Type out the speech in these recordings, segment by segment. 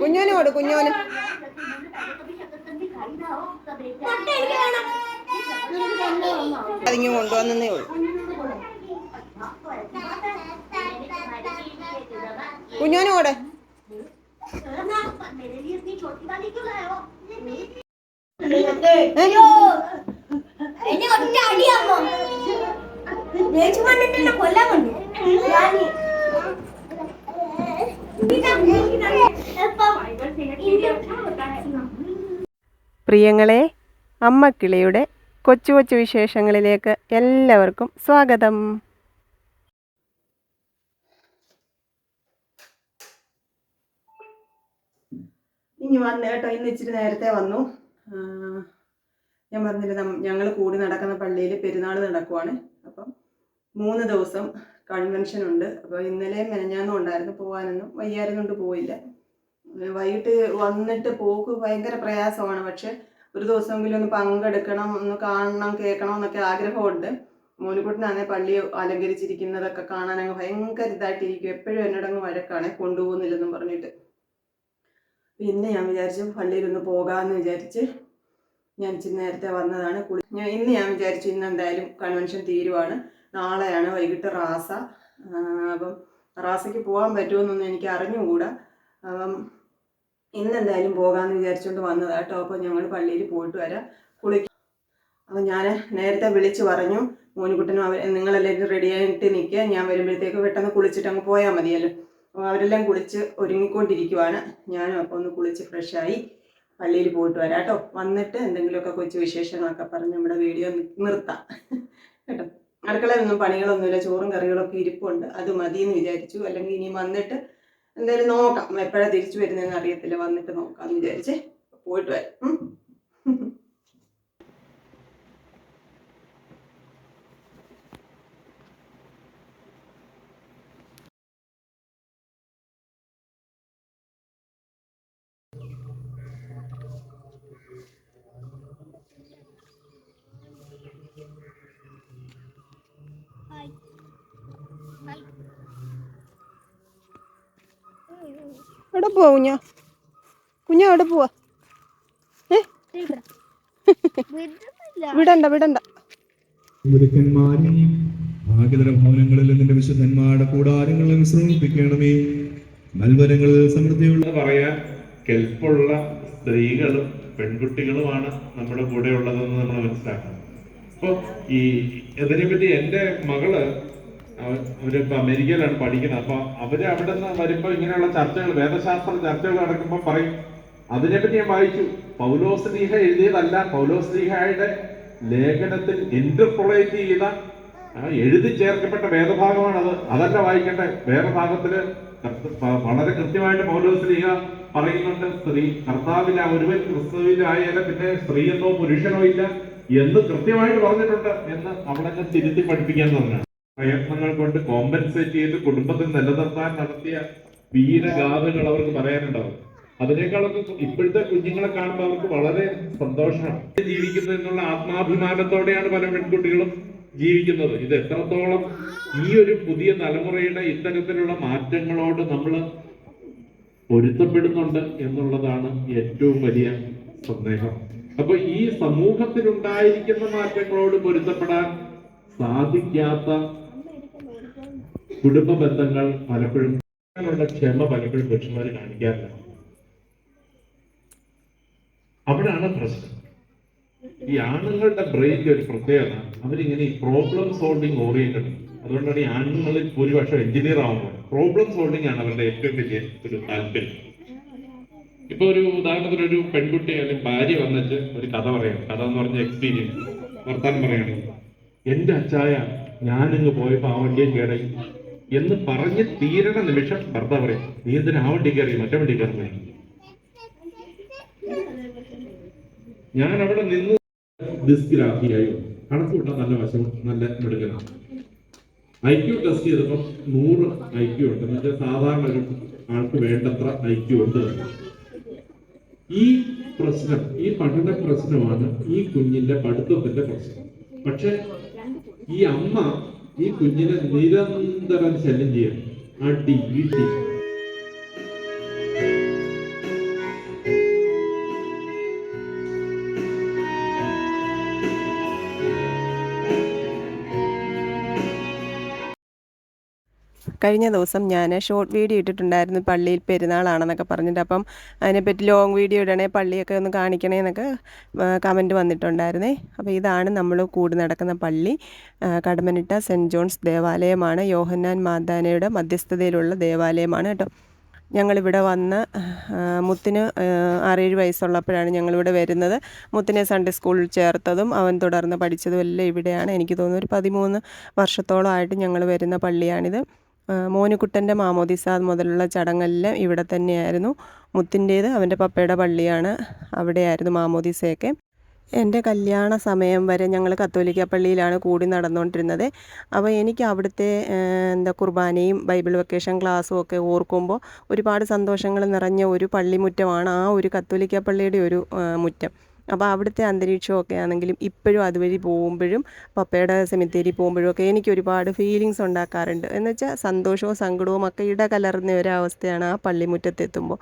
കുഞ്ഞോന് കൊടു കുഞ്ഞോന്. അതിങ്ങ് കൊണ്ടുവന്നേ ഉള്ളൂ. കുഞ്ഞോന് കൂടെ കൊല്ലാൻ കൊണ്ട് പ്രിയങ്ങളെ അമ്മക്കിളിയുടെ കൊച്ചു കൊച്ചു വിശേഷങ്ങളിലേക്ക് എല്ലാവർക്കും സ്വാഗതം. ഇനി വന്നു കേട്ടോ ഇന്ന് ഇച്ചിരി നേരത്തെ വന്നു. ഞാൻ പറഞ്ഞില്ല ഞങ്ങൾ കൂടി നടക്കുന്ന പള്ളിയിൽ പെരുന്നാൾ നടക്കുവാണ്. അപ്പം മൂന്ന് ദിവസം കൺവെൻഷൻ ഉണ്ട്. അപ്പോൾ ഇന്നലെ മെനഞ്ഞാന്നും ഉണ്ടായിരുന്നു. പോകാനൊന്നും വയ്യായിരുന്നുകൊണ്ട് പോയില്ല. വൈകിട്ട് വന്നിട്ട് പോക്ക് ഭയങ്കര പ്രയാസമാണ്. പക്ഷെ ഒരു ദിവസമെങ്കിലും ഒന്ന് പങ്കെടുക്കണം ഒന്ന് കാണണം കേൾക്കണം എന്നൊക്കെ ആഗ്രഹമുണ്ട്. മോനുകുട്ടനാണെ പള്ളി അലങ്കരിച്ചിരിക്കുന്നതൊക്കെ കാണാൻ അങ്ങ് ഭയങ്കര ഇതായിട്ടിരിക്കും. എപ്പോഴും എന്നോടങ്ങ് വഴക്കാണ്. കൊണ്ടുപോകുന്നില്ലെന്നും പറഞ്ഞിട്ട്. പിന്നെ ഞാൻ വിചാരിച്ചു പള്ളിയിലൊന്ന് പോകാമെന്ന് വിചാരിച്ച് ഞാൻ ഇച്ചിരി നേരത്തെ വന്നതാണ്. കുളി ഇന്ന് ഞാൻ വിചാരിച്ചു ഇന്ന് എന്തായാലും കൺവെൻഷൻ തീരുവാണ്. നാളെയാണ് വൈകിട്ട് റാസ. അപ്പം റാസയ്ക്ക് പോകാൻ പറ്റുമെന്നൊന്നും എനിക്ക് അറിഞ്ഞുകൂടാ. അപ്പം ഇന്നെന്തായാലും പോകാമെന്ന് വിചാരിച്ചുകൊണ്ട് വന്നതാണ് കേട്ടോ. അപ്പോൾ ഞങ്ങൾ പള്ളിയിൽ പോയിട്ട് വരാം. കുളിക്കും അപ്പം ഞാൻ നേരത്തെ വിളിച്ചു പറഞ്ഞു. മോനുകുട്ടനും അവർ നിങ്ങളെല്ലാവരും റെഡി ആയിട്ട് നിൽക്കുക ഞാൻ വരുമ്പോഴത്തേക്ക് പെട്ടെന്ന് കുളിച്ചിട്ട് അങ്ങ് പോയാൽ മതിയല്ലോ. അപ്പോൾ അവരെല്ലാം കുളിച്ച് ഒരുങ്ങിക്കൊണ്ടിരിക്കുവാണ്. ഞാനും അപ്പോൾ ഒന്ന് കുളിച്ച് ഫ്രഷായി പള്ളിയിൽ പോയിട്ട് വരാം കേട്ടോ. വന്നിട്ട് എന്തെങ്കിലുമൊക്കെ കൊച്ചു വിശേഷങ്ങളൊക്കെ പറഞ്ഞ് നമ്മുടെ വീഡിയോ നിർത്താം. കേട്ടോ. അടുക്കളയിലൊന്നും പണികളൊന്നുമില്ല ചോറും കറികളൊക്കെ ഇരിപ്പുണ്ട് അത് മതിയെന്ന് വിചാരിച്ചു. അല്ലെങ്കിൽ ഇനി വന്നിട്ട് എന്തായാലും നോക്കാം എപ്പോഴാണ് തിരിച്ചു വരുന്നതെന്ന് അറിയത്തില്ല വന്നിട്ട് നോക്കാമെന്ന് വിചാരിച്ചേ. പോയിട്ട് വരാം. എവിടെ പോവാ കുഞ്ഞാ? കുഞ്ഞാ എവിടെ പോവാ? ഏ? വിടണ്ട വിടണ്ട. ഗുരുക്കന്മാരെയും ഭാഗ്യതര ഭവനങ്ങളിൽ നിന്റെ വിശുദ്ധന്മാരുടെ കൂടാരങ്ങളിൽ വിശ്രമിപ്പിക്കണമേ. നൽവരങ്ങളിൽ സമൃദ്ധിയുള്ള പറയാൻ കെൽപ്പുള്ള സ്ത്രീകളും പെൺകുട്ടികളുമാണ് നമ്മുടെ കൂടെ ഉള്ളതെന്ന് നമ്മൾ മനസ്സിലാക്കണം. അപ്പോൾ ഈ ഇതിനെപ്പറ്റി എന്റെ മകൾ അവ- അവരിപ്പോ അമേരിക്കയിലാണ് പഠിക്കുന്നത്. അപ്പൊ അവർ അവിടെ നിന്ന് വരുമ്പോ ഇങ്ങനെയുള്ള ചർച്ചകൾ വേദശാസ്ത്ര ചർച്ചകൾ നടക്കുമ്പോൾ പറയും. അതിനെപ്പറ്റി ഞാൻ വായിച്ചു. പൗലോസ് ലീഹ എഴുതിയതല്ല. പൗലോസ് ലീഹയുടെ ലേഖനത്തിൽ ഇന്റർപൊളേറ്റ് ചെയ്ത എഴുതി ചേർക്കപ്പെട്ട വേദഭാഗമാണത്. അതല്ല വായിക്കട്ടെ. വേറെ ഭാഗത്തിൽ വളരെ കൃത്യമായിട്ട് പൗലോസ് ലീഹ പറയുന്നുണ്ട്. സ്ത്രീ കർത്താവില്ല ഒരുവൻ ക്രിസ്തുവിലായാലും പിന്നെ സ്ത്രീയെന്നോ പുരുഷനോ ഇല്ല എന്ന് കൃത്യമായിട്ട് പറഞ്ഞിട്ടുണ്ട് എന്ന് അവിടെ തിരുത്തി പഠിപ്പിക്കാൻ പറഞ്ഞാണ്. പ്രയത്നങ്ങൾ കൊണ്ട് കോമ്പൻസേറ്റ് ചെയ്ത് കുടുംബത്തിൽ നിലനിർത്താൻ നടത്തിയ വീരഗാഥകൾ അവർക്ക് പറയാനുണ്ടാവും. അതിനേക്കാളൊക്കെ ഇപ്പോഴത്തെ കുഞ്ഞുങ്ങളെ കാണുമ്പോൾ അവർക്ക് വളരെ സന്തോഷമാണ്. ജീവിക്കുന്നത് എന്നുള്ള ആത്മാഭിമാനത്തോടെയാണ് പല പെൺകുട്ടികളും ജീവിക്കുന്നത്. ഇത് എത്രത്തോളം ഈ ഒരു പുതിയ തലമുറയുടെ ഇത്തരത്തിലുള്ള മാറ്റങ്ങളോട് നമ്മൾ പൊരുത്തപ്പെടുന്നുണ്ട് എന്നുള്ളതാണ് ഏറ്റവും വലിയ സന്ദേഹം. അപ്പൊ ഈ സമൂഹത്തിലുണ്ടായിരിക്കുന്ന മാറ്റങ്ങളോട് പൊരുത്തപ്പെടാൻ സാധിക്കാത്ത കുടുംബ ബന്ധങ്ങൾ പലപ്പോഴും ക്ഷമ പലപ്പോഴും പുരുഷന്മാർ കാണിക്കാറില്ല. അവിടാണ് പ്രശ്നം. ഈ ആണുങ്ങളുടെ ബ്രെയിനിന്റെ ഒരു പ്രത്യേകത. അവരിങ്ങനെ ഈ പ്രോബ്ലം സോൾവിങ് ഓറിയന്റഡ് അതുകൊണ്ടാണ് ഈ ആണുങ്ങളിൽ ഭൂരിപക്ഷം എഞ്ചിനീയർ ആവുന്നത്. പ്രോബ്ലം സോൾവിങ് ആണ് അവരുടെ ഏറ്റവും വലിയ ഒരു താല്പര്യം. ഇപ്പൊ ഒരു ഉദാഹരണത്തിന് ഒരു പെൺകുട്ടി അല്ലെങ്കിൽ ഭാര്യ വന്നിട്ട് ഒരു കഥ പറയാം. കഥ എന്ന് പറഞ്ഞ എക്സ്പീരിയൻസ് വർത്താനം പറയണം. എന്റെ അച്ചായ ഞാനിങ്ങ് പോയപ്പോ ആ വണ്ടിയും കയറി എന്ന് പറഞ്ഞ് തീരണ നിമിഷം ഭർത്താവ് പറയും നീ എന്തിനാ വണ്ടി കയറി മറ്റേ വണ്ടി കയറുന്നേ ഞാൻ അവിടെ നിന്ന് ഡിസ്ഗ്രാഫിയായി കണക്ക് കൂട്ടാൻ നല്ല വശം നല്ല മിടുക്കനാണ് ഐ ക്യു ടെസ്റ്റ് ചെയ്തപ്പോൾ നൂറ് ഐ ക്യു ഉണ്ട്. വെച്ചാൽ സാധാരണ ഒരു ആൾക്ക് വേണ്ടത്ര ഐ ക്യു ഉണ്ട്. ഈ പ്രശ്നം ഈ പഠന പ്രശ്നമാണ് ഈ കുഞ്ഞിന്റെ പഠിത്തത്തിന്റെ പ്രശ്നം. പക്ഷെ ഈ അമ്മ ഈ കുഞ്ഞിനെ നിരന്തരം ശല്യം ചെയ്യണം അടി ഇടി. കഴിഞ്ഞ ദിവസം ഞാൻ ഷോർട്ട് വീഡിയോ ഇട്ടിട്ടുണ്ടായിരുന്നു പള്ളിയിൽ പെരുന്നാളാണെന്നൊക്കെ പറഞ്ഞിട്ട്. അപ്പം അതിനെപ്പറ്റി ലോങ് വീഡിയോ ഇടണേ പള്ളിയൊക്കെ ഒന്ന് കാണിക്കണേ എന്നൊക്കെ കമന്റ് വന്നിട്ടുണ്ടായിരുന്നേ. അപ്പോൾ ഇതാണ് നമ്മൾ കൂടി നടക്കുന്ന പള്ളി. കടമനിട്ട സെന്റ് ജോൺസ് ദേവാലയമാണ്. യോഹന്നാൻ മാതാനയുടെ മധ്യസ്ഥതയിലുള്ള ദേവാലയമാണ് കേട്ടോ. ഞങ്ങളിവിടെ വന്ന് മുത്തിന് ആറേഴ് വയസ്സുള്ളപ്പോഴാണ് ഞങ്ങളിവിടെ വരുന്നത്. മുത്തിനെ സൺഡേ സ്കൂളിൽ ചേർത്തതും അവൻ തുടർന്ന് പഠിച്ചതും എല്ലാം ഇവിടെയാണ്. എനിക്ക് തോന്നുന്നു ഒരു പതിമൂന്ന് വർഷത്തോളമായിട്ട് ഞങ്ങൾ വരുന്ന പള്ളിയാണിത്. മോനുകുട്ടന്റെ മാമോദിസ മുതലുള്ള ചടങ്ങെല്ലാം ഇവിടെ തന്നെയായിരുന്നു. മുത്തിന്റേത് അവന്റെ പപ്പയുടെ പള്ളിയാണ്. അവിടെയായിരുന്നു മാമോദിസയൊക്കെ. എന്റെ കല്യാണ സമയം വരെ ഞങ്ങൾ കത്തോലിക്ക പള്ളിയിലാണ് കൂടി നടന്നുകൊണ്ടിരുന്നത് അപ്പോൾ എനിക്ക് അവിടുത്തെ എന്താ കുർബാനയും ബൈബിൾ വെക്കേഷൻ ക്ലാസ്സും ഒക്കെ ഓർക്കുമ്പോൾ ഒരുപാട് സന്തോഷങ്ങൾ നിറഞ്ഞ ഒരു പള്ളിമുറ്റമാണ് ആ ഒരു കത്തോലിക്ക പള്ളിയുടെ ഒരു മുറ്റം. അപ്പോൾ അവിടുത്തെ അന്തരീക്ഷമൊക്കെ ആണെങ്കിലും ഇപ്പോഴും അതുവഴി പോകുമ്പോഴും പപ്പയുടെ സെമിത്തേരി പോകുമ്പോഴും ഒക്കെ എനിക്ക് ഒരുപാട് ഫീലിങ്സ് ഉണ്ടാക്കാറുണ്ട്. എന്ന് വെച്ചാൽ സന്തോഷവും സങ്കടവും ഒക്കെ ഇടകലർന്ന ഒരവസ്ഥയാണ് ആ പള്ളിമുറ്റത്തെത്തുമ്പോൾ.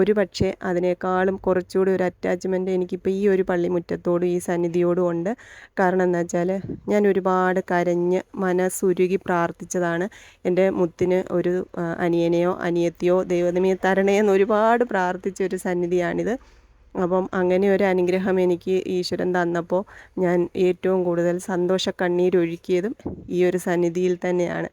ഒരു പക്ഷേ അതിനേക്കാളും കുറച്ചുകൂടി ഒരു അറ്റാച്ച്മെന്റ് എനിക്കിപ്പോൾ ഈ ഒരു പള്ളിമുറ്റത്തോടും ഈ സന്നിധിയോടും ഉണ്ട്. കാരണം എന്താ വെച്ചാൽ ഞാൻ ഒരുപാട് കരഞ്ഞ് മനസ്സുരുകി പ്രാർത്ഥിച്ചതാണ്. എന്റെ മുത്തിന് ഒരു അനിയനെയോ അനിയത്തിയോ ദൈവതമേ തരണേ എന്ന് ഒരുപാട് പ്രാർത്ഥിച്ച ഒരു സന്നിധിയാണിത്. അപ്പം അങ്ങനെ ഒരു അനുഗ്രഹം എനിക്ക് ഈശ്വരൻ തന്നപ്പോൾ ഞാൻ ഏറ്റവും കൂടുതൽ സന്തോഷ കണ്ണീരൊഴുക്കിയതും ഈ ഒരു സന്നിധിയിൽ തന്നെയാണ്.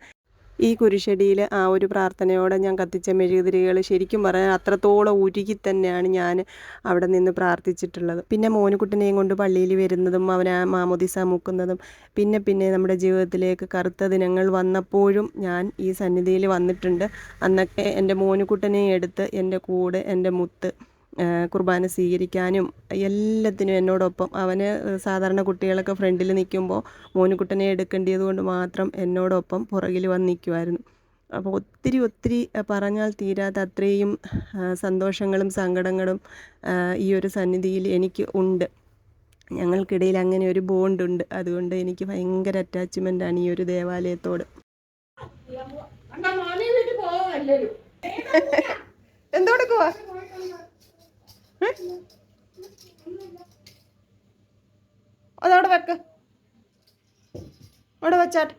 ഈ കുരിശടിയിൽ ആ ഒരു പ്രാർത്ഥനയോടെ ഞാൻ കത്തിച്ച മെഴുകുതിരികൾ ശരിക്കും പറഞ്ഞാൽ അത്രത്തോളം ഉരുകി തന്നെയാണ് ഞാൻ അവിടെ നിന്ന് പ്രാർത്ഥിച്ചിട്ടുള്ളത്. പിന്നെ മോനുകുട്ടനെയും കൊണ്ട് പള്ളിയിൽ വരുന്നതും അവനെ മാമോദിസ മുക്കുന്നതും പിന്നെ പിന്നെ നമ്മുടെ ജീവിതത്തിലേക്ക് കറുത്ത ദിനങ്ങൾ വന്നപ്പോഴും ഞാൻ ഈ സന്നിധിയിൽ വന്നിട്ടുണ്ട്. അന്നൊക്കെ എന്റെ മോനുകുട്ടനെ എടുത്ത് എന്റെ കൂടെ എന്റെ മുത്ത് കുർബാന സ്വീകരിക്കാനും എല്ലാത്തിനും എന്നോടൊപ്പം അവന് സാധാരണ കുട്ടികളൊക്കെ ഫ്രണ്ടിൽ നിൽക്കുമ്പോൾ മോനുകുട്ടനെ എടുക്കേണ്ടത് കൊണ്ട് മാത്രം എന്നോടൊപ്പം പുറകിൽ വന്ന് നിൽക്കുമായിരുന്നു അപ്പോൾ ഒത്തിരി ഒത്തിരി പറഞ്ഞാൽ തീരാത്ത അത്രയും സന്തോഷങ്ങളും സങ്കടങ്ങളും ഈ ഒരു സന്നിധിയിൽ എനിക്ക് ഉണ്ട്. ഞങ്ങൾക്കിടയിൽ അങ്ങനെ ഒരു ബോണ്ടുണ്ട്. അതുകൊണ്ട് എനിക്ക് ഭയങ്കര അറ്റാച്ച്മെന്റാണ് ഈ ഒരു ദേവാലയത്തോട്. എന്തോടുക്കുവാ? അതവിടെ വെക്ക്. അവിടെ വെച്ചാട്ട്.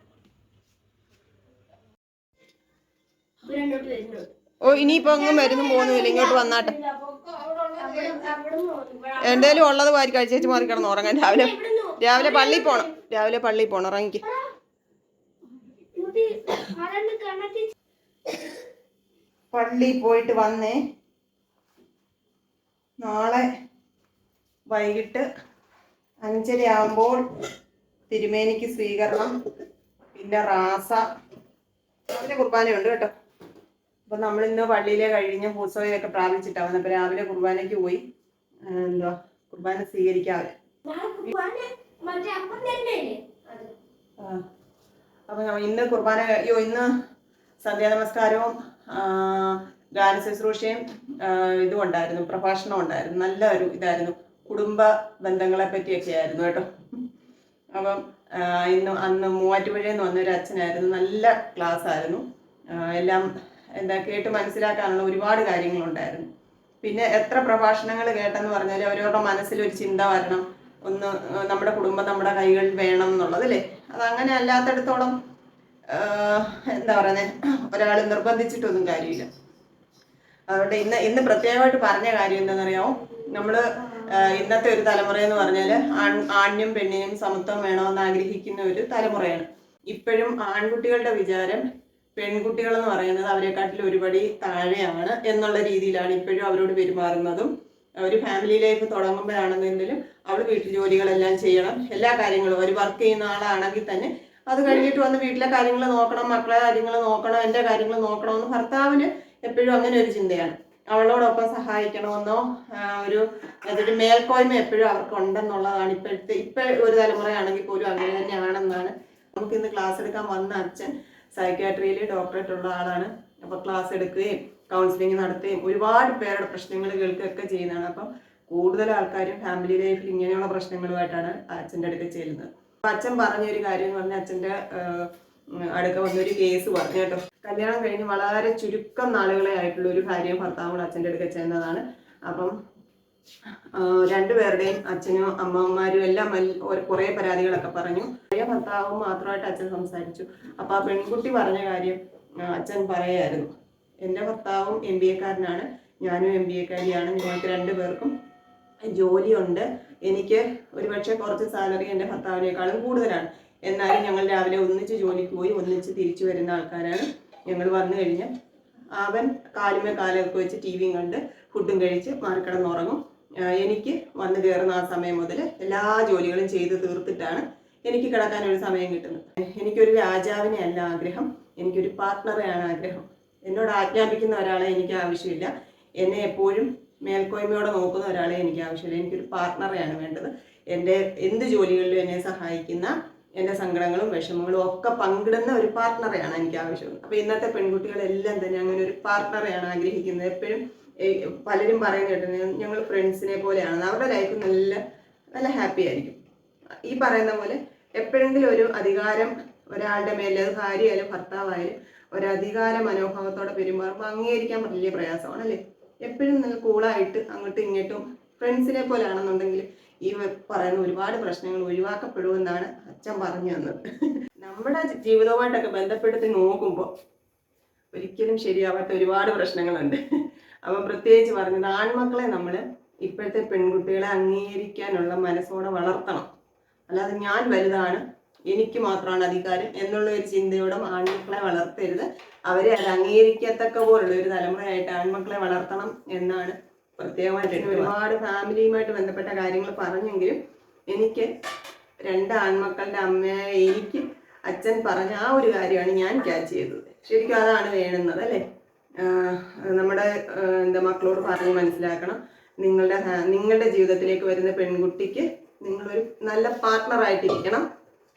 ഓ ഇനിയിപ്പോ അങ്ങും വരുന്നും പോകുന്നില്ല ഇങ്ങോട്ട് വന്നാട്ടെ. എന്തേലും ഉള്ളത് വാരി കഴിച്ചേച്ച് മാറി കിടന്ന് ഉറങ്ങാൻ രാവിലെ. രാവിലെ പള്ളിയിൽ പോണം. രാവിലെ പള്ളിയിൽ പോണം. ഇറങ്ങിക്ക് പള്ളിയിൽ പോയിട്ട് വന്നേ. നാളെ വൈകിട്ട് അഞ്ചരയാകുമ്പോൾ തിരുമേനിക്ക് സ്വീകരണം പിന്നെ റാസ. രാവിലെ കുർബാനയുണ്ട് കേട്ടോ. അപ്പൊ നമ്മൾ ഇന്ന് പള്ളിയിലെ കഴിഞ്ഞ് ഭൂസവയൊക്കെ പ്രാപിച്ചിട്ടാണ് വന്നത് അപ്പൊ രാവിലെ കുർബാനയ്ക്ക് പോയി എന്തുവാ കുർബാന സ്വീകരിക്കാതെ. അപ്പൊ ഇന്ന് കുർബാന അയ്യോ ഇന്ന് സന്ധ്യാ നമസ്കാരവും ആ, ഗാന ശുശ്രൂഷയും ആ, ഇതും ഉണ്ടായിരുന്നു പ്രഭാഷണം ഉണ്ടായിരുന്നു നല്ല ഒരു ഇതായിരുന്നു കുടുംബ ബന്ധങ്ങളെ പറ്റിയൊക്കെ ആയിരുന്നു കേട്ടോ. അപ്പം ഇന്ന് അന്ന് മൂവാറ്റുപുഴയിൽ നിന്ന് വന്നൊരു അച്ഛനായിരുന്നു നല്ല ക്ലാസ് ആയിരുന്നു. എല്ലാം എന്താ കേട്ട് മനസ്സിലാക്കാനുള്ള ഒരുപാട് കാര്യങ്ങളുണ്ടായിരുന്നു. പിന്നെ എത്ര പ്രഭാഷണങ്ങൾ കേട്ടെന്ന് പറഞ്ഞാൽ അവരവരുടെ മനസ്സിലൊരു ചിന്ത വരണം ഒന്ന് നമ്മുടെ കുടുംബം നമ്മുടെ കൈകളിൽ വേണം എന്നുള്ളത് അല്ലേ? അതങ്ങനെ അല്ലാത്തടത്തോളം ആ, എന്താ പറയുന്നത് ഒരാൾ നിർബന്ധിച്ചിട്ടൊന്നും കാര്യമില്ല. അതുകൊണ്ട് ഇന്ന് ഇന്ന് പ്രത്യേകമായിട്ട് പറഞ്ഞ കാര്യം എന്താണെന്നറിയാമോ? നമ്മൾ ഇന്നത്തെ ഒരു തലമുറ എന്ന് പറഞ്ഞാൽ ആൺ ആണിനും പെണ്ണിനും സമത്വം വേണമെന്ന് ആഗ്രഹിക്കുന്ന ഒരു തലമുറയാണ്. ഇപ്പോഴും ആൺകുട്ടികളുടെ വിചാരം പെൺകുട്ടികൾ എന്ന് പറയുന്നത് അവരെക്കാട്ടിൽ ഒരുപടി താഴെയാണ് എന്നുള്ള രീതിയിലാണ് ഇപ്പോഴും അവരോട് പെരുമാറുന്നതും. ഒരു ഫാമിലി ലൈഫ് തുടങ്ങുമ്പോഴാണെന്നുണ്ടെങ്കിലും അവൾ വീട്ടു ജോലികളെല്ലാം ചെയ്യണം എല്ലാ കാര്യങ്ങളും ഒരു വർക്ക് ചെയ്യുന്ന ആളാണെങ്കിൽ തന്നെ അത് കഴിഞ്ഞിട്ട് വന്ന് വീട്ടിലെ കാര്യങ്ങൾ നോക്കണം മക്കളെ കാര്യങ്ങൾ നോക്കണം എന്റെ കാര്യങ്ങൾ നോക്കണം എന്ന് ഭർത്താവിന് എപ്പോഴും അങ്ങനെ ഒരു ചിന്തയാണ്. അവളോടൊപ്പം സഹായിക്കണമെന്നോ ഒരു അതൊരു മേൽക്കോയ്മ എപ്പോഴും അവർക്ക് ഉണ്ടെന്നുള്ളതാണ് ഇപ്പോഴത്തെ ഇപ്പൊ ഒരു തലമുറയാണെങ്കിൽ പോലും അങ്ങനെ തന്നെയാണെന്നാണ്. നമുക്ക് ഇന്ന് ക്ലാസ് എടുക്കാൻ വന്ന അച്ഛൻ സൈക്കാട്രിയിൽ ഡോക്ടറേറ്റ് ഉള്ള ആളാണ്. അപ്പൊ ക്ലാസ് എടുക്കുകയും കൗൺസിലിംഗ് നടത്തുകയും ഒരുപാട് പേരുടെ പ്രശ്നങ്ങൾ കേൾക്കുകയൊക്കെ ചെയ്യുന്നതാണ്. അപ്പം കൂടുതൽ ആൾക്കാരും ഫാമിലി ലൈഫിൽ ഇങ്ങനെയുള്ള പ്രശ്നങ്ങളുമായിട്ടാണ് അച്ഛന്റെ അടുത്ത് ചെല്ലുന്നത്. അപ്പൊ അച്ഛൻ പറഞ്ഞൊരു കാര്യം എന്ന് പറഞ്ഞാൽ അച്ഛന്റെ അടുക്ക വന്നൊരു കേസ് പറഞ്ഞു കേട്ടോ. കല്യാണം കഴിഞ്ഞ് വളരെ ചുരുക്കം നാളുകളെ ആയിട്ടുള്ള ഒരു ഭാര്യയും ഭർത്താവും അച്ഛന്റെ അടുക്ക ചെന്നതാണ്. അപ്പം രണ്ടുപേരുടെയും അച്ഛനും അമ്മമാരും എല്ലാം കുറെ പരാതികളൊക്കെ പറഞ്ഞു. ഭാര്യ ഭർത്താവും മാത്രമായിട്ട് അച്ഛൻ സംസാരിച്ചു. അപ്പൊ ആ പെൺകുട്ടി പറഞ്ഞ കാര്യം അച്ഛൻ പറയായിരുന്നു. എന്റെ ഭർത്താവും എം ബി എക്കാരനാണ്. ഞാനും എം ബി എക്കാരിയാണ്. ഞങ്ങൾക്ക് രണ്ടുപേർക്കും ജോലിയുണ്ട്. എനിക്ക് ഒരുപക്ഷെ കുറച്ച് സാലറി എന്റെ ഭർത്താവിനേക്കാളും കൂടുതലാണ്. എന്നാലും ഞങ്ങൾ രാവിലെ ഒന്നിച്ച് ജോലിക്ക് പോയി ഒന്നിച്ച് തിരിച്ചു വരുന്ന ആൾക്കാരാണ്. ഞങ്ങൾ വന്നു കഴിഞ്ഞാൽ അവൻ കാലുമേ കാലൊക്കെ വെച്ച് ടി വിയും കണ്ട് ഫുഡും കഴിച്ച് മാറിക്കിടന്നുറങ്ങും ഉറങ്ങും എനിക്ക് വന്നു കയറുന്ന ആ സമയം മുതൽ എല്ലാ ജോലികളും ചെയ്ത് തീർത്തിട്ടാണ് എനിക്ക് കിടക്കാൻ ഒരു സമയം കിട്ടുന്നത്. എനിക്കൊരു രാജാവിനെ അല്ല ആഗ്രഹം എനിക്കൊരു പാർട്ട്ണറെയാണ് ആഗ്രഹം. എന്നോട് ആജ്ഞാപിക്കുന്ന ഒരാളെ എനിക്ക് ആവശ്യമില്ല. എന്നെ എപ്പോഴും മേൽക്കോയ്മയോടെ നോക്കുന്ന ഒരാളെ എനിക്ക് ആവശ്യമില്ല. എനിക്കൊരു പാർട്ട്ണറെയാണ് വേണ്ടത്. എന്റെ എന്ത് ജോലികളിലും എന്നെ സഹായിക്കുന്ന എന്റെ സങ്കടങ്ങളും വിഷമങ്ങളും ഒക്കെ പങ്കിടുന്ന ഒരു പാർട്ട്ണറെയാണ് എനിക്ക് ആവശ്യം. അപ്പോൾ ഇന്നത്തെ പെൺകുട്ടികളെല്ലാം തന്നെ അങ്ങനെ ഒരു പാർട്ട്ണറെയാണ് ആഗ്രഹിക്കുന്നത്. എപ്പോഴും പലരും പറയുന്ന കേട്ടത് ഞങ്ങൾ ഫ്രണ്ട്സിനെ പോലെയാണ് അവരുടെ ലൈഫ് നല്ല നല്ല ഹാപ്പി ആയിരിക്കും. ഈ പറയുന്ന പോലെ എപ്പോഴെങ്കിലും ഒരു അധികാരം ഒരാളുടെ മേലെ അത് ഭാര്യയായാലും ഭർത്താവായാലും ഒരു അധികാര മനോഭാവത്തോടെ പെരുമാറുമ്പോൾ അംഗീകരിക്കാൻ വലിയ പ്രയാസമാണ് അല്ലേ? എപ്പോഴും നിങ്ങൾ കൂളായിട്ട് അങ്ങോട്ടും ഇങ്ങോട്ടും ഫ്രണ്ട്സിനെ പോലെയാണെന്നുണ്ടെങ്കിൽ ഈ പറയുന്ന ഒരുപാട് പ്രശ്നങ്ങൾ ഒഴിവാക്കപ്പെടുമെന്നാണ് അച്ഛൻ പറഞ്ഞു തന്നത്. നമ്മുടെ ജീവിതവുമായിട്ടൊക്കെ ബന്ധപ്പെടുത്തി നോക്കുമ്പോൾ ഒരിക്കലും ശരിയാവാത്ത ഒരുപാട് പ്രശ്നങ്ങളുണ്ട്. അപ്പം പ്രത്യേകിച്ച് പറഞ്ഞത് ആൺമക്കളെ നമ്മൾ ഇപ്പോഴത്തെ പെൺകുട്ടികളെ അംഗീകരിക്കാനുള്ള മനസ്സോടെ വളർത്തണം. അല്ലാതെ ഞാൻ വലുതാണ് എനിക്ക് മാത്രമാണ് അധികാരം എന്നുള്ള ഒരു ചിന്തയോടെ ആൺമക്കളെ വളർത്തരുത്. അവരെ അത് അംഗീകരിക്കത്തക്ക പോലുള്ള ഒരു തലമുറയായിട്ട് ആൺമക്കളെ വളർത്തണം എന്നാണ് പ്രത്യേകമായിട്ട് ഒരുപാട് ഫാമിലിയുമായിട്ട് ബന്ധപ്പെട്ട കാര്യങ്ങൾ പറഞ്ഞെങ്കിലും എനിക്ക് രണ്ട് ആൺമക്കളുടെ അമ്മയായ എനിക്ക് അച്ഛൻ പറഞ്ഞ ആ ഒരു കാര്യമാണ് ഞാൻ ക്യാച്ച് ചെയ്തത്. ശരിക്കും അതാണ് വേണ്ടുന്നത് അല്ലേ? നമ്മുടെ എന്താ മക്കളോട് പറഞ്ഞ് മനസ്സിലാക്കണം. നിങ്ങളുടെ നിങ്ങളുടെ ജീവിതത്തിലേക്ക് വരുന്ന പെൺകുട്ടിക്ക് നിങ്ങളൊരു നല്ല പാർട്ട്ണറായിട്ടിരിക്കണം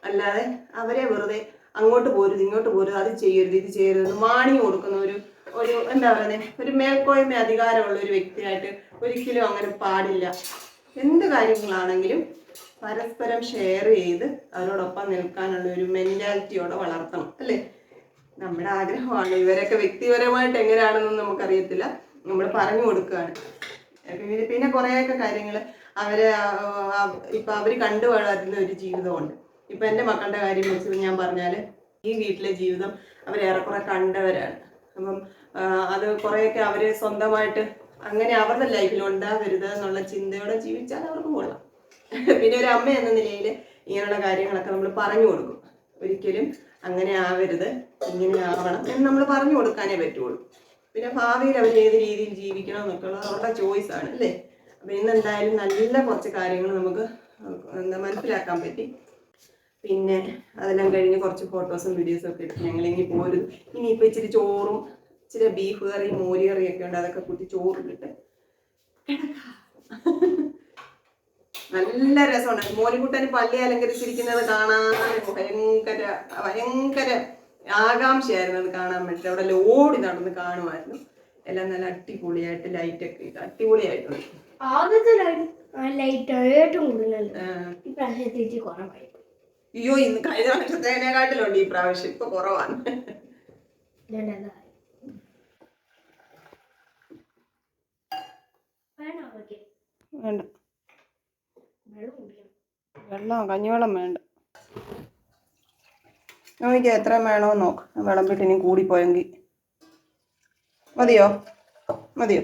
അല്ലാതെ അവരെ വെറുതെ അങ്ങോട്ട് പോരുത് ഇങ്ങോട്ട് പോരുത് അത് ചെയ്യരുത് ഇത് ചെയ്യരുത് മാണി വാണി കൊടുക്കുന്ന ഒരു ഒരു എന്താ പറയുന്നത് ഒരു മേൽക്കോയ്മ അധികാരമുള്ള ഒരു വ്യക്തിയായിട്ട് ഒരിക്കലും അങ്ങനെ പാടില്ല. എന്ത് കാര്യങ്ങളാണെങ്കിലും പരസ്പരം ഷെയർ ചെയ്ത് അവരോടൊപ്പം നിൽക്കാനുള്ള ഒരു മെന്റാലിറ്റിയോടെ വളർത്തണം അല്ലേ? നമ്മുടെ ആഗ്രഹമാണ്. ഇവരൊക്കെ വ്യക്തിപരമായിട്ട് എങ്ങനെയാണെന്ന് നമുക്കറിയത്തില്ല. നമ്മൾ പറഞ്ഞു കൊടുക്കുകയാണ്. പിന്നെ പിന്നെ കുറേയൊക്കെ കാര്യങ്ങൾ അവരെ ഇപ്പം അവർ കണ്ടു വളരുന്ന ഒരു ജീവിതമുണ്ട്. ഇപ്പൊ എന്റെ മക്കളുടെ കാര്യം വെച്ചത് ഞാൻ പറഞ്ഞാൽ ഈ വീട്ടിലെ ജീവിതം അവരേറെക്കുറെ കണ്ടവരാണ്. അപ്പം അത് കുറേയൊക്കെ അവർ സ്വന്തമായിട്ട് അങ്ങനെ അവരുടെ ലൈഫിൽ ഉണ്ടാകരുത് എന്നുള്ള ചിന്തയോടെ ജീവിച്ചാൽ അവർക്ക് കൊള്ളാം പിന്നെ ഒരു അമ്മ എന്ന നിലയിൽ ഇങ്ങനെയുള്ള കാര്യങ്ങളൊക്കെ നമ്മൾ പറഞ്ഞു കൊടുക്കും. ഒരിക്കലും അങ്ങനെ ആവരുത് ഇങ്ങനെ ആവണം എന്ന് നമ്മൾ പറഞ്ഞു കൊടുക്കാനേ പറ്റുള്ളൂ. പിന്നെ ഭാവിയിൽ അവർ ഏത് രീതിയിൽ ജീവിക്കണം എന്നൊക്കെ ഉള്ളത് അവരുടെ ചോയ്സ് ആണ് അല്ലേ? അപ്പം ഇന്ന് എന്തായാലും നല്ല കുറച്ച് കാര്യങ്ങൾ നമുക്ക് എന്താ മനസ്സിലാക്കാൻ പറ്റി. പിന്നെ അതെല്ലാം കഴിഞ്ഞ് കുറച്ച് ഫോട്ടോസും വീഡിയോസും ഒക്കെ എടുത്ത് ഞങ്ങൾ ഇനി പോരും ഇനിയിപ്പോൾ ഇച്ചിരി ചോറും ഇച്ചിരി ബീഫ് കറി മോരി കറി ഒക്കെ ഉണ്ട്. അതൊക്കെ കൂട്ടി ചോറിട്ടിട്ട് നല്ല രസമുണ്ട് മോനിക്കുട്ടന് പള്ളി അലങ്കരിച്ചിരിക്കുന്നത് കാണാൻ ഭയങ്കര ഭയങ്കര ആകാംക്ഷയായിരുന്നു അത് കാണാൻ വേണ്ടിയിട്ട് അവിടെ ലോഡി നടന്ന് കാണുമായിരുന്നു. എല്ലാം നല്ല അടിപൊളിയായിട്ട് ലൈറ്റ് ഒക്കെ ഇട്ട് അടിപൊളിയായിട്ടുണ്ട്. അയ്യോ ഇന്ന് കഴിഞ്ഞ വർഷത്തേനെക്കാട്ടിലുണ്ട് ഈ പ്രാവശ്യം. ഇപ്പൊ കുറവാണ് ഇതുകൊണ്ടതാ. വേണോ അവർക്ക്? വേണ്ട. വെള്ളം കഞ്ഞിവെള്ളം വേണ്ട. നോക്കിക്ക എത്ര വേണമെന്ന് നോക്ക്. വിളമ്പിട്ട് ഇനി കൂടിപ്പോയെങ്കിൽ മതിയോ? മതിയോ.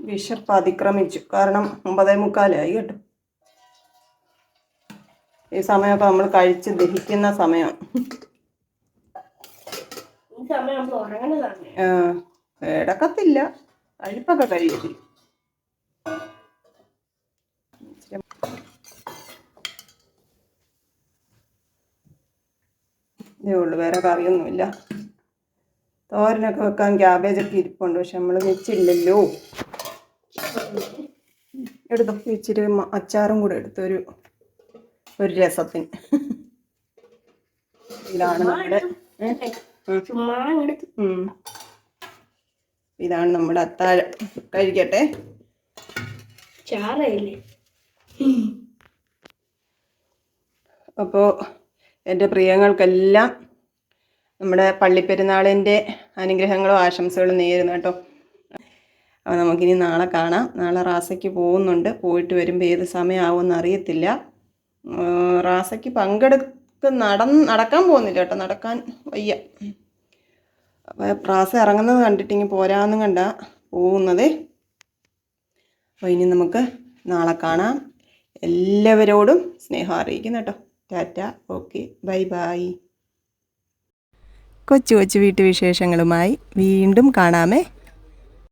വിശപ്പ് അതിക്രമിച്ചു. കാരണം ഒമ്പതേ മുക്കാലായി കേട്ടോ. ഈ സമയമൊക്കെ നമ്മൾ കഴിച്ച് ദഹിക്കുന്ന സമയം. കിടക്കത്തില്ല കഴിപ്പൊക്കെ കഴിയും ഇതേ ഉള്ളു വേറെ കറിയൊന്നുമില്ല. തോരനൊക്കെ വെക്കാൻ ക്യാബേജൊക്കെ ഇരിപ്പുണ്ട് പക്ഷെ നമ്മൾ വെച്ചില്ലല്ലോ. എടുത്തോ ഇച്ചിരി മ- അച്ചാറും കൂടെ എടുത്തൊരു ഒരു രസത്തിന്. ഇതാണ് നമ്മുടെ ഇതാണ് നമ്മുടെ അത്താഴ. കഴിക്കട്ടെ. അപ്പോ അപ്പോൾ എന്റെ പ്രിയങ്ങൾക്കെല്ലാം നമ്മുടെ പള്ളിപ്പെരുന്നാളിന്റെ അനുഗ്രഹങ്ങളും ആശംസകളും നേരുന്നു കേട്ടോ. അപ്പോൾ നമുക്കിനി നാളെ കാണാം. നാളെ റാസയ്ക്ക് പോകുന്നുണ്ട്. പോയിട്ട് വരുമ്പോൾ ഏത് സമയമാവുമെന്ന് അറിയത്തില്ല. റാസയ്ക്ക് പങ്കെടുക്ക നട നടക്കാൻ പോകുന്നില്ല കേട്ടോ നടക്കാൻ വയ്യ. അപ്പോൾ റാസ ഇറങ്ങുന്നത് കണ്ടിട്ട് പോരാന്ന് പോരാന്നും കണ്ട പോകുന്നത്. അപ്പോൾ ഇനി നമുക്ക് നാളെ കാണാം. എല്ലാവരോടും സ്നേഹം അറിയിക്കുന്നു കേട്ടോ. Tata okay bye bye. കൊച്ചു കൊച്ചു വീട്ടുവിശേഷങ്ങളുമായി വീണ്ടും കാണാമേ.